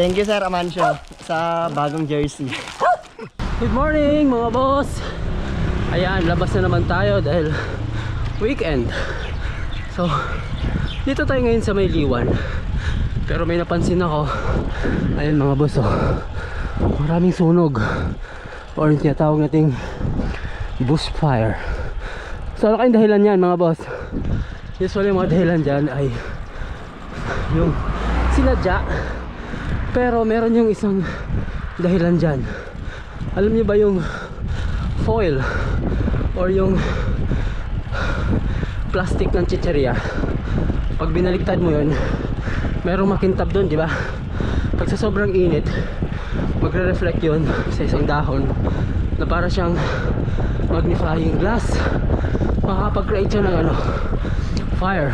Thank you Sir Amancio sa bagong jersey. Good morning mga boss. Ayan, labas na naman tayo dahil weekend. So, dito tayo ngayon sa may liwan Pero may napansin ako. Ayan mga boss oh. Maraming sunog. Or tinatawag nating bushfire. So ano kayong dahilan yan mga boss? Usually mga dahilan dyan ay Yung sinadya Pero meron yung isang dahilan dyan. Alam niyo ba yung foil or yung plastic ng chicheria? Pag binaliktad mo yun merong makintab doon di ba? Pag sa sobrang init magre-reflect yun sa isang dahon na para siyang magnifying glass. Makakapag-create siya ng ano fire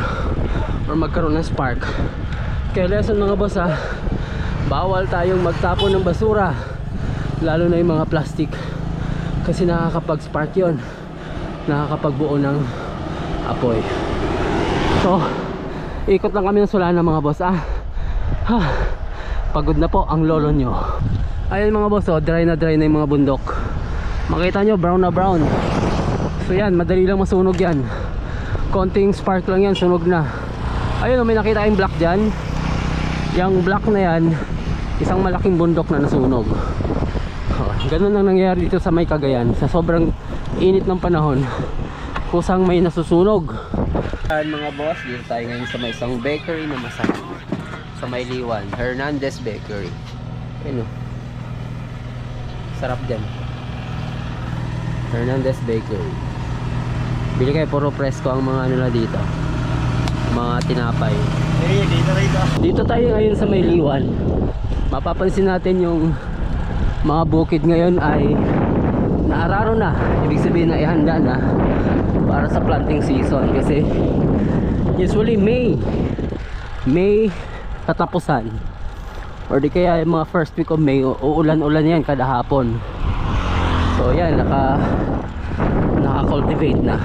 or magkaroon ng spark. Kaya lesson mga boss ha bawal tayong magtapon ng basura lalo na yung mga plastic. Kasi nakakapag-spark yon nakakapagbuo ng apoy. So ikot lang kami ng Solana mga boss ah. Ha, pagod na po ang lolo nyo. Ayun mga boss oh, dry na dry na yung mga bundok. Makita nyo brown na brown. So yan madali lang masunog yan. Konting spark lang yan sunog na. Ayun oh, may nakita kayong black dyan. Yung black na yan isang malaking bundok na nasunog. Oh, ganun ang nangyayari dito sa may Cagayan. Sa sobrang init ng panahon kusang may nasusunog. Ayan mga boss dito tayo ngayon sa may isang bakery na masarap. Sa may liwan Hernandez Bakery. Ayun o sarap din. Hernandez Bakery. Bili kayo puro presko ang mga ano na dito mga tinapay. Hey, dito rito. dito tayo ngayon sa may liwan. Mapapansin natin yung mga bukid ngayon ay naararo na. Ibig sabihin na ihanda na para sa planting season. Kasi usually May May katapusan or di kaya yung mga first week of May uulan-ulan yan kada hapon. So yan naka naka-cultivate na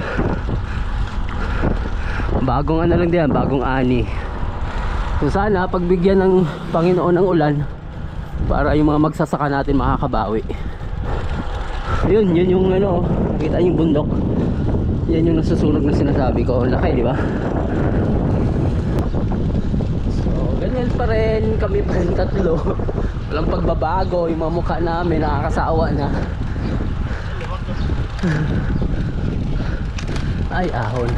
bagong ano lang din bagong ani. So sana pagbigyan ng Panginoon ng ulan para yung mga magsasaka natin makakabawi. Yun yun yung ano kita yung bundok? Yan yung nasusunog na sinasabi ko. Laki di ba? So ganyan pa rin kami pa rin tatlo. Walang pagbabago yung mga mukha namin nakakasawa na. Ay ahon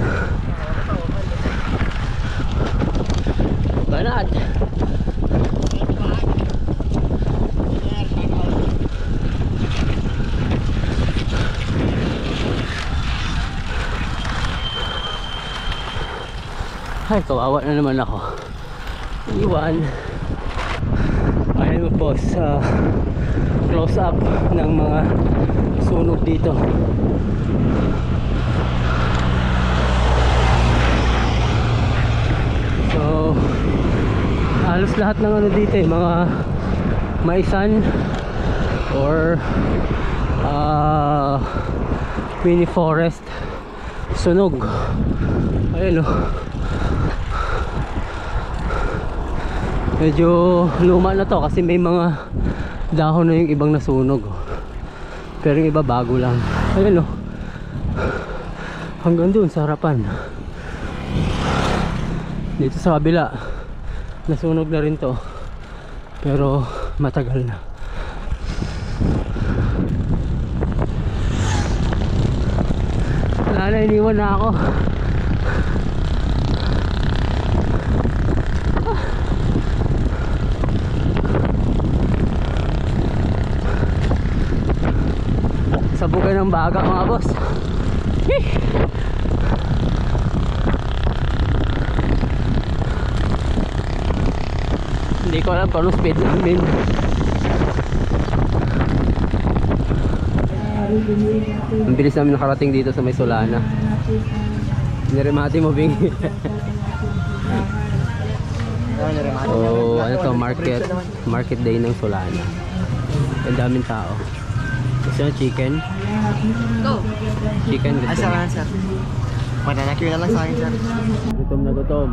banat Ay, kawawa na naman ako. Iwan. Ayun po sa close up ng mga sunog dito. So, halos lahat ng ano dito eh, mga maisan or uh, mini forest sunog. Ayun oh. medyo luma na to kasi may mga dahon na yung ibang nasunog pero yung iba bago lang ayun oh hanggang dun sa harapan dito sa kabila nasunog na rin to pero matagal na wala na iniwan na ako Sabugan ng baga mga boss. Hih! Hindi ko alam kung speed namin. Ang bilis namin nakarating dito sa may Solana. Niremati mo bingi. so, ano to, market, market day ng Solana. Ang daming tao. Gusto nyo chicken? Go. Chicken gusto sir, nyo? sir. Mananakir na lang sa akin, sir. Gutom na gutom.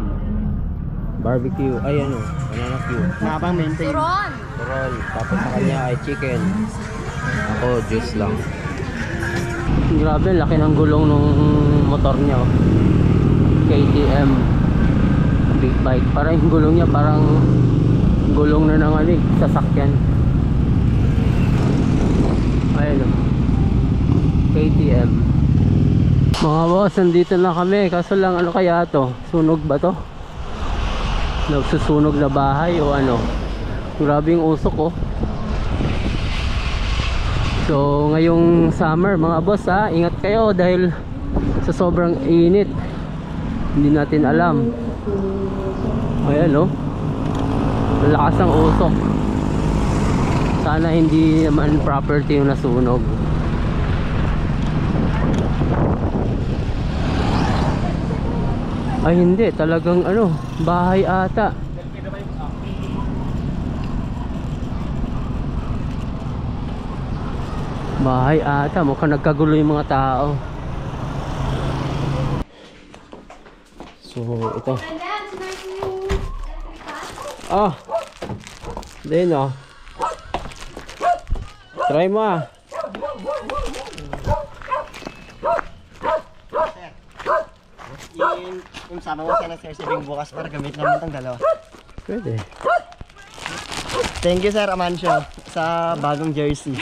Barbecue. Ay ano, banana cue. Nakapang maintain. Turon! Turon. Tapos sa kanya ay chicken. Ako, juice lang. Grabe, laki ng gulong ng motor niya. oh. KTM big bike. Parang yung gulong niya parang gulong na ng ano eh, sasakyan. Ayun oh. KTM. Mga boss, nandito na kami. Kaso lang ano kaya to? Sunog ba to? Nagsusunog na bahay o ano? Grabe yung usok oh. So ngayong summer mga boss ha, ingat kayo dahil sa sobrang init. Hindi natin alam. Ayan oh. Lakas ng usok. Sana hindi naman property yung nasunog. Ay hindi, talagang ano, bahay ata. Bahay ata, mukhang nagkagulo yung mga tao. So, ito. Ah! Din oh. Try mo ah. Yung, sama mo sana sir Sibing bukas para gamit namin itong dalawa. Pwede. Thank you sir Amancio sa bagong jersey.